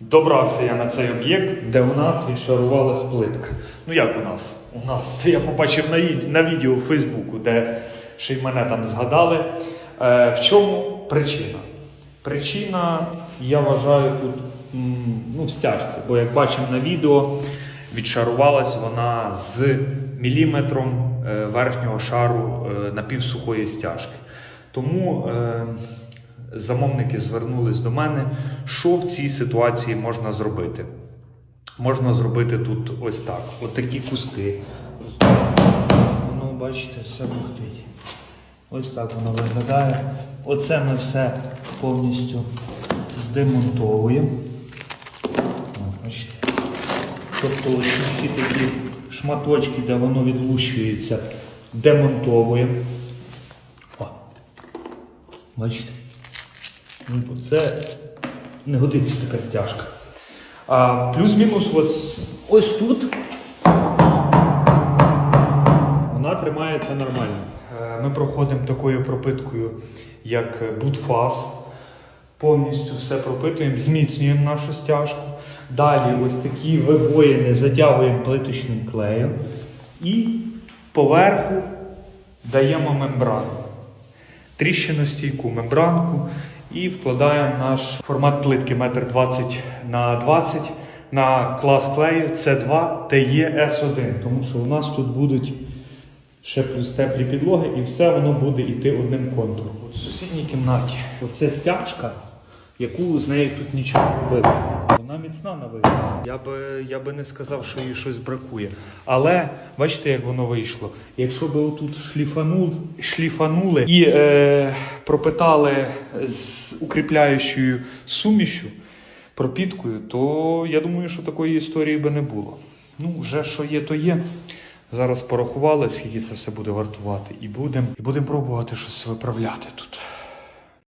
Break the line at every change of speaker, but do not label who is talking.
Добрався я на цей об'єкт, де у нас відшарувалась плитка. Ну як у нас? У нас це я побачив на, на відео у Фейсбуку, де ще й мене там згадали. Е, в чому причина? Причина, я вважаю, тут ну, в стяжці. Бо як бачимо на відео, відшарувалась вона з міліметром е, верхнього шару е, напівсухої стяжки. Тому е, замовники звернулись до мене, що в цій ситуації можна зробити. Можна зробити тут ось так: от такі куски. Воно, бачите, все бухтить. Ось так воно виглядає. Оце ми все повністю здемонтовуємо. Бачите. Тобто ось всі такі шматочки, де воно відлущується, демонтовуємо. О. Бачите? Ну, Це не годиться така стяжка. А, плюс-мінус ось, ось тут вона тримається нормально. Е, Ми проходимо такою пропиткою, як бутфас. Повністю все пропитуємо, зміцнюємо нашу стяжку. Далі ось такі вибоїни затягуємо плиточним клеєм і поверху даємо мембрану тріщиностійку мембранку і вкладаємо наш формат плитки 1,20 на 20 на клас клею C2 TE S1, тому що у нас тут будуть ще плюс теплі підлоги, і все воно буде йти одним контуром. От в сусідній кімнаті оце стяжка, яку з нею тут нічого робити. Вона міцна на вигляд. Я би, я би не сказав, що їй щось бракує. Але бачите, як воно вийшло. Якщо би отут шліфанул, шліфанули і е, пропитали з укріпляючою сумішю, пропіткою, то я думаю, що такої історії би не було. Ну, вже що є, то є. Зараз порахували, скільки це все буде вартувати, і будемо і будем пробувати щось виправляти тут.